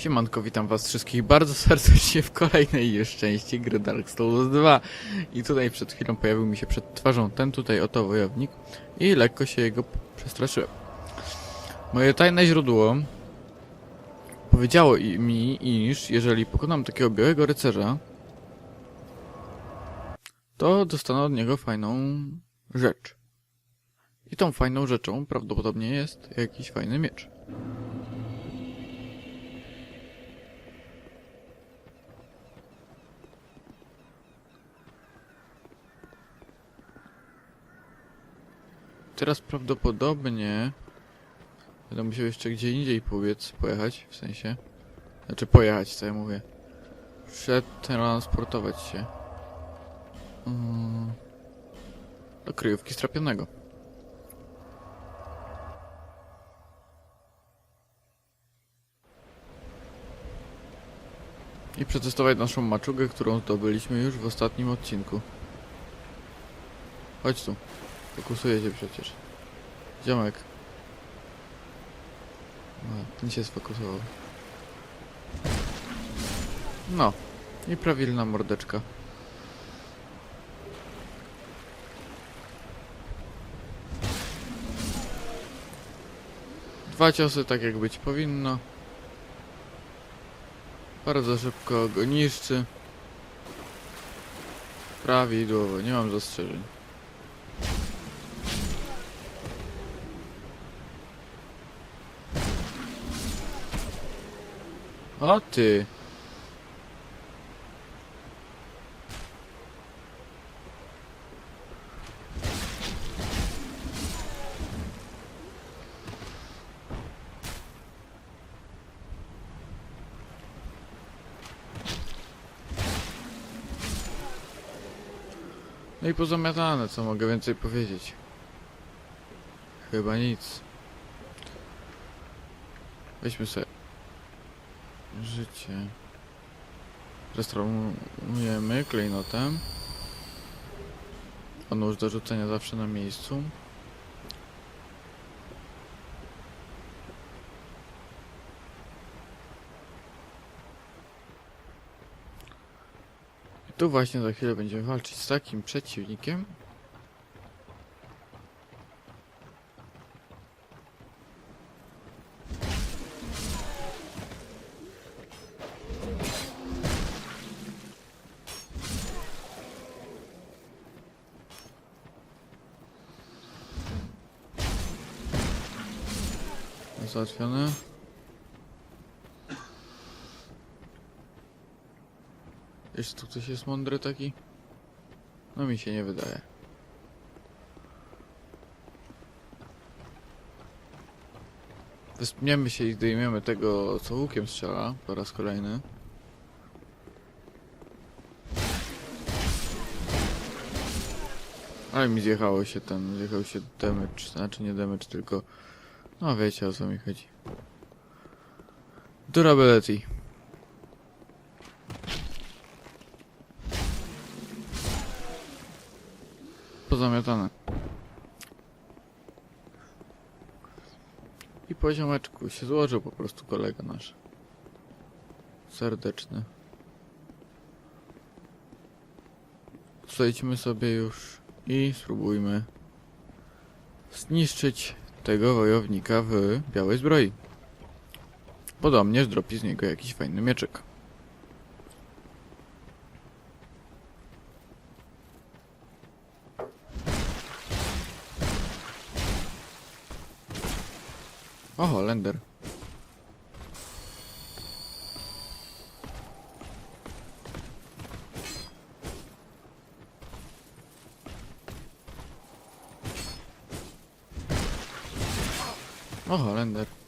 Siemanko, witam was wszystkich bardzo serdecznie w kolejnej już części gry Dark Souls 2 i tutaj przed chwilą pojawił mi się przed twarzą ten tutaj oto wojownik i lekko się jego przestraszyłem. Moje tajne źródło powiedziało mi, iż jeżeli pokonam takiego białego rycerza, to dostanę od niego fajną rzecz. I tą fajną rzeczą prawdopodobnie jest jakiś fajny miecz. Teraz prawdopodobnie będę musiał jeszcze gdzie indziej powiedz, pojechać, w sensie. Znaczy pojechać, co ja mówię. Przetransportować się. Mm, do kryjówki strapionego. I przetestować naszą maczugę, którą zdobyliśmy już w ostatnim odcinku. Chodź tu. Fokusuje się przecież. Ziomek. No, ten się sfokusował. No. I prawilna mordeczka. Dwa ciosy tak jak być powinno. Bardzo szybko go niszczy. Prawidłowo, nie mam zastrzeżeń. O ty. No i pozamiatane, co mogę więcej powiedzieć? Chyba nic. Weźmy sobie życie. Restaurujemy klejnotem. A nóż do rzucenia zawsze na miejscu. I tu właśnie za chwilę będziemy walczyć z takim przeciwnikiem. Załatwione. Jeszcze tu ktoś jest mądry taki? No mi się nie wydaje. Wyspniemy się i zdejmiemy tego, co łukiem strzela po raz kolejny. Ale mi zjechało się ten, zjechał się damage, znaczy nie damage, tylko... No wiecie o co mi chodzi. Durability. Pozamiatane. I poziomeczku się złożył po prostu kolega nasz. Serdeczny. Zejdźmy sobie już i spróbujmy zniszczyć tego wojownika w białej zbroi. Podobnie zdropi z niego jakiś fajny mieczek. O, Holender. O, Holender.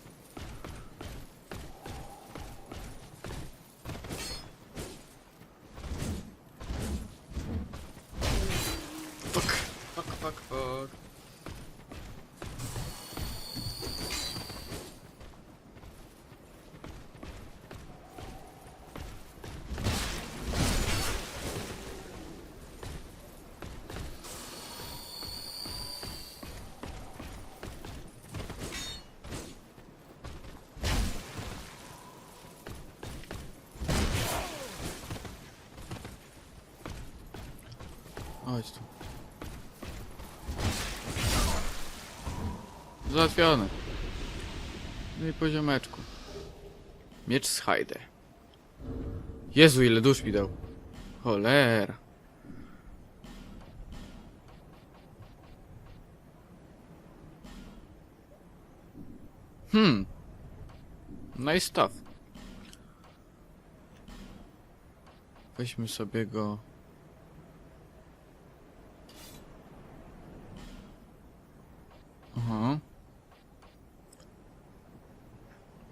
Chodź tu. Załatwione. No i poziomeczku. Miecz z Hajde. Jezu, ile dusz mi dał. Cholera. Hmm. Nice stuff. Weźmy sobie go.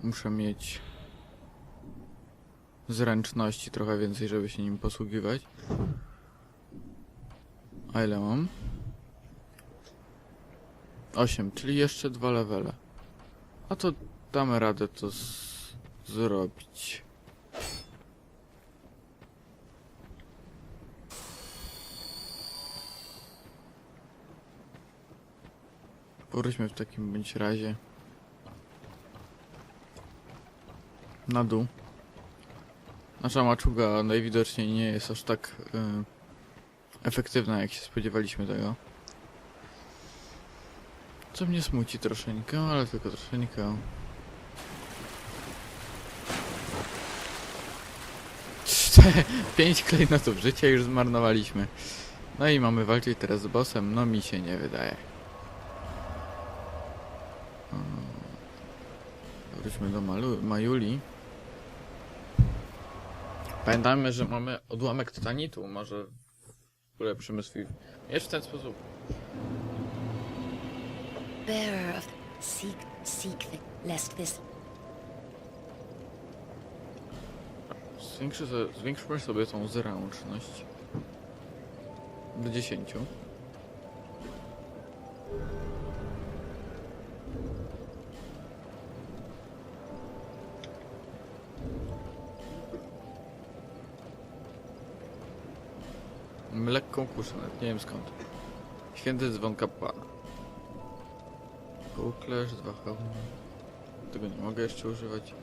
Muszę mieć zręczności trochę więcej, żeby się nim posługiwać. A ile mam? 8, czyli jeszcze dwa levele. A to damy radę to zrobić. Powróćmy w takim bądź razie na dół. Nasza maczuga najwidoczniej nie jest aż tak y, efektywna, jak się spodziewaliśmy tego. Co mnie smuci troszeczkę, ale tylko troszeczkę. Pięć klejnotów życia już zmarnowaliśmy. No i mamy walczyć teraz z bossem, no mi się nie wydaje. Mm. Wróćmy do Malu Majuli. Pamiętajmy, że mamy odłamek tytanitu, może ulepszymy swój miecz w ten sposób. bearer of seek seek lest this Zwiększy zwiększmy sobie tą zręczność do 10. nawet nie wiem skąd. Święty dzwon kapłana. Półklerz, dwa hełmy. Tego nie mogę jeszcze używać.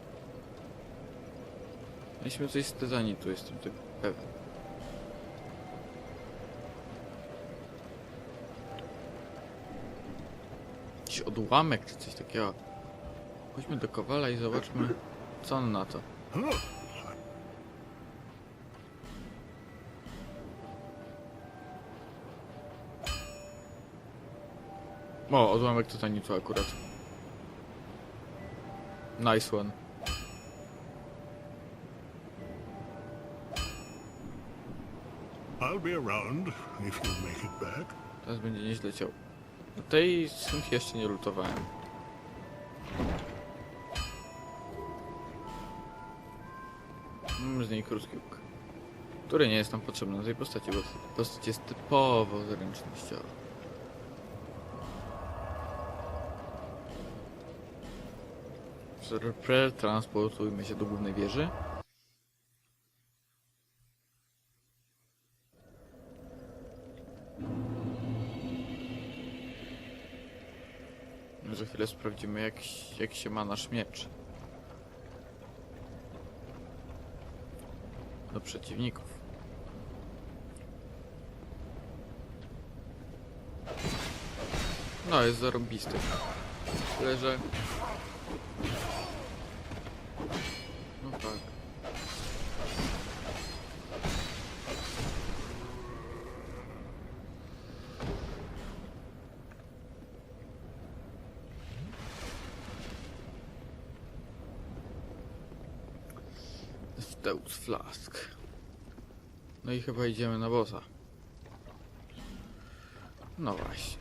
Mieliśmy coś z tytanitu, jestem tego pewien. Jakiś odłamek czy coś takiego. Chodźmy do Kowala i zobaczmy, co on na to. O, odłamek tytanitu akurat. Nice one. I'll be around if you make it back. Teraz będzie nieźle ciął. No tej skrzynki jeszcze nie lutowałem. Mam z niej krótki łuk. Który nie jest nam potrzebny do tej postaci, bo ta postać jest typowo zręcznościowa. Przetransportujmy się do głównej wieży. Za chwilę sprawdzimy jak, jak się ma nasz miecz. Do przeciwników. No, jest zarąbisty. Tyle, że... Flask. No i chyba idziemy na bossa. No właśnie.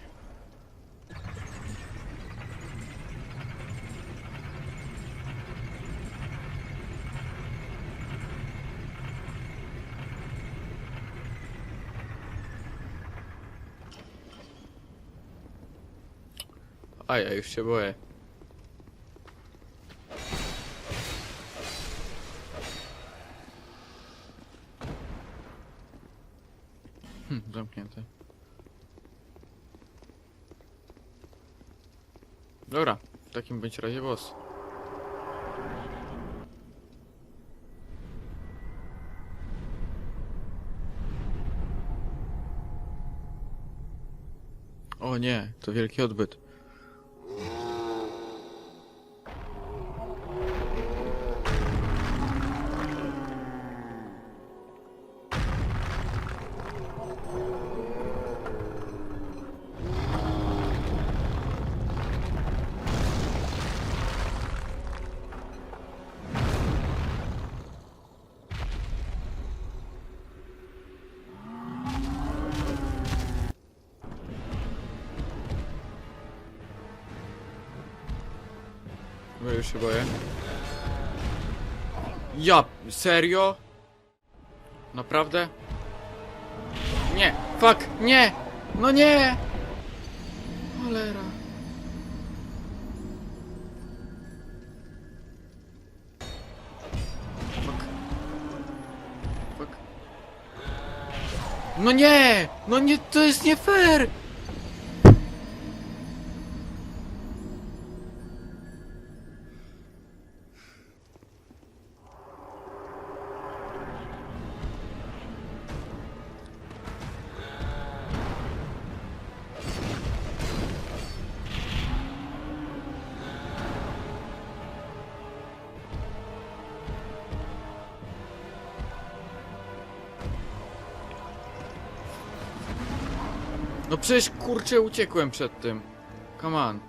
A ja już się boję. być razie boss. O nie, to wielki odbyt. Bo już się boję. Ja, serio? Naprawdę? Nie, fuck, nie! No nie! Cholera. Fuck. Fuck. No nie! No nie, to jest nie fair! No przecież kurczę uciekłem przed tym. Come on.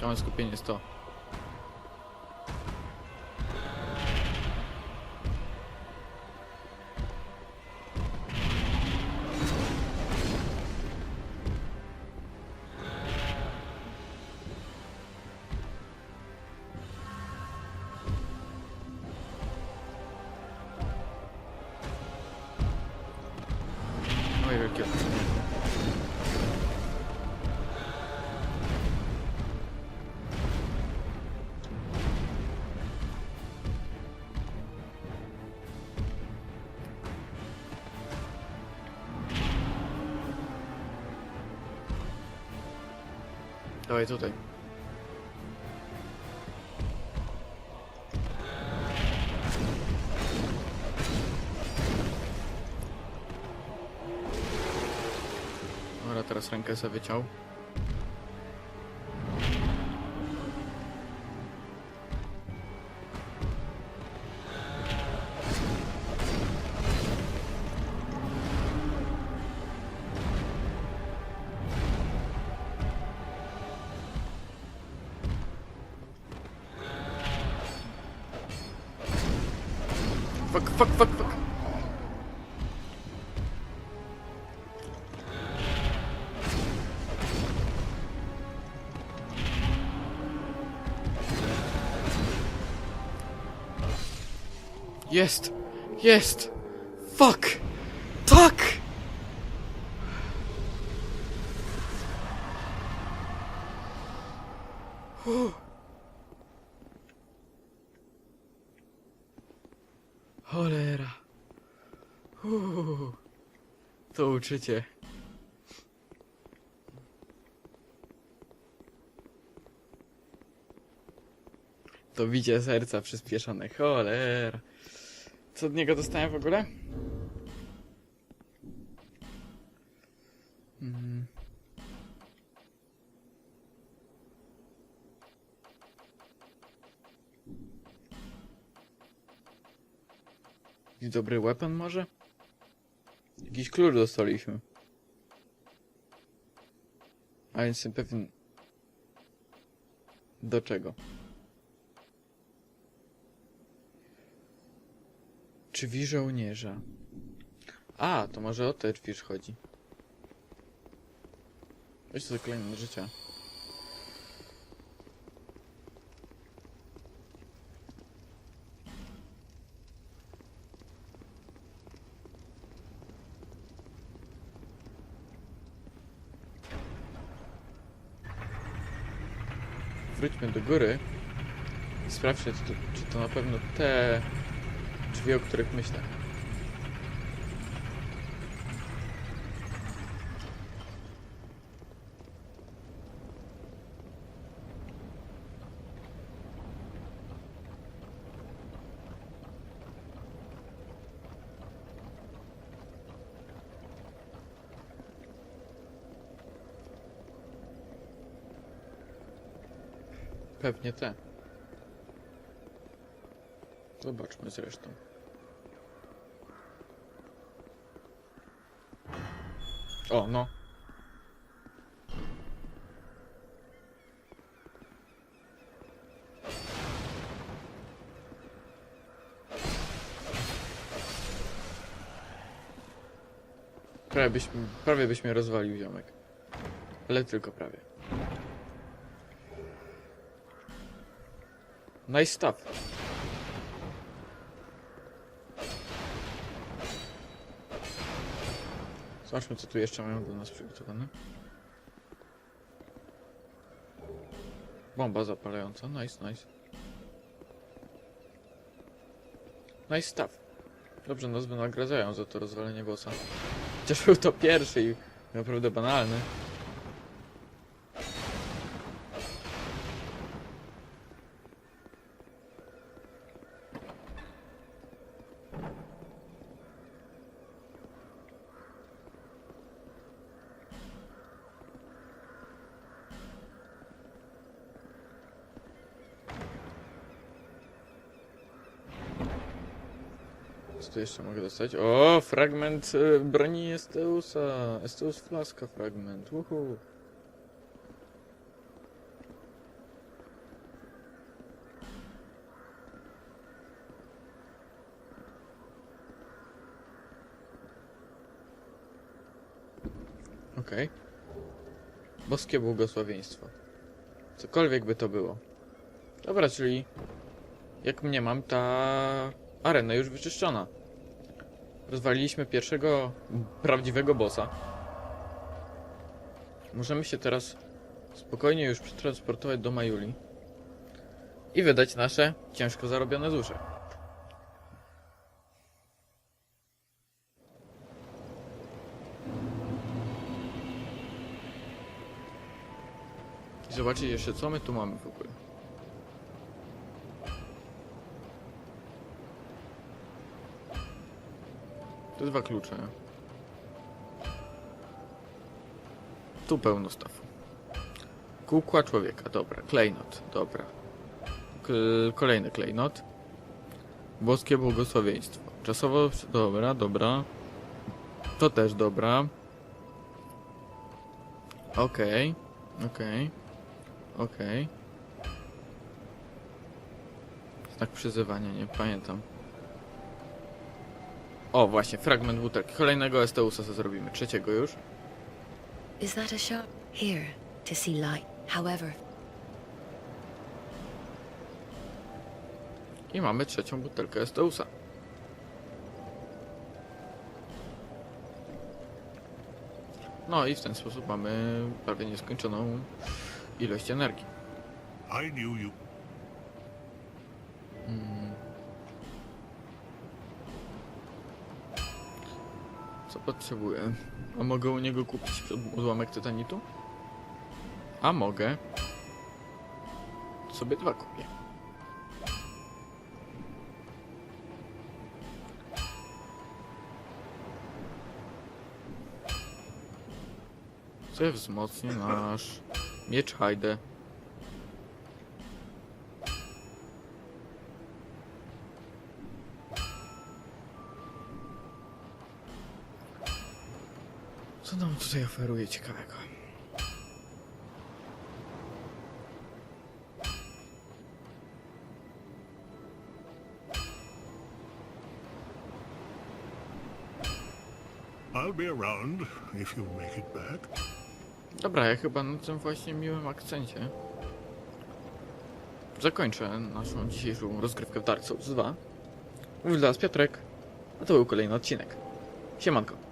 To skupienie 100. Oj, Dawaj tutaj. Dobra, teraz rękę sobie wyciął. Fuck, fuck, fuck. Jest! Jest! Fuck! Tak! Uff. Cholera. Uff. To uczycie. To bicie serca przyspieszone. Cholera. Co od niego dostałem w ogóle? Jakiś dobry weapon może? Jakiś klucz dostaliśmy. A jestem pewien... Do czego? Drzwi żołnierza. A, to może o te drzwi chodzi. Weź to zaklejmy życia. Wróćmy do góry i sprawdźmy, czy to, czy to na pewno te drzwi, o których myślę. Pewnie te. Zobaczmy zresztą. O, no. Prawie byśmy, prawie byśmy rozwalił ziomek. Ale tylko prawie. Nice stuff. Zobaczmy, co tu jeszcze mają dla nas przygotowane. Bomba zapalająca. Nice, nice. Nice stuff. Dobrze, nas wynagradzają za to rozwalenie bossa. Chociaż był to pierwszy i naprawdę banalny. Co tu jeszcze mogę dostać? O, fragment y, broni Esteusa. Esteus flaska fragment. Uhu. Okej. Boskie błogosławieństwo. Cokolwiek by to było. Dobra, czyli jak mnie mam, ta arena już wyczyszczona. Rozwaliliśmy pierwszego prawdziwego bossa. Możemy się teraz spokojnie już przetransportować do Majuli i wydać nasze ciężko zarobione dusze. I zobaczyć jeszcze co my tu mamy w ogóle. To dwa klucze. Tu pełno stafu. Kukła człowieka, dobra. Klejnot, dobra. K kolejny klejnot. Boskie błogosławieństwo. Czasowo, dobra, dobra. To też dobra. Okej, okej, okej. Znak przyzywania, nie pamiętam. O, właśnie, fragment butelki. Kolejnego Esteusa co zrobimy. Trzeciego już. Is that a shop? Here, to see light. However, I mamy trzecią butelkę Esteusa. No i w ten sposób mamy prawie nieskończoną ilość energii. I knew you. Potrzebuję? A mogę u niego kupić odłamek tytanitu? A mogę. Sobie dwa kupię. Co wzmocni nasz miecz Hajde. Co nam tutaj oferuje ciekawego? I'll be around if you make it back. Dobra, ja chyba na tym właśnie miłym akcencie zakończę naszą dzisiejszą rozgrywkę w Dark Souls 2. Mówił dla Was Piotrek, a to był kolejny odcinek. Siemanko.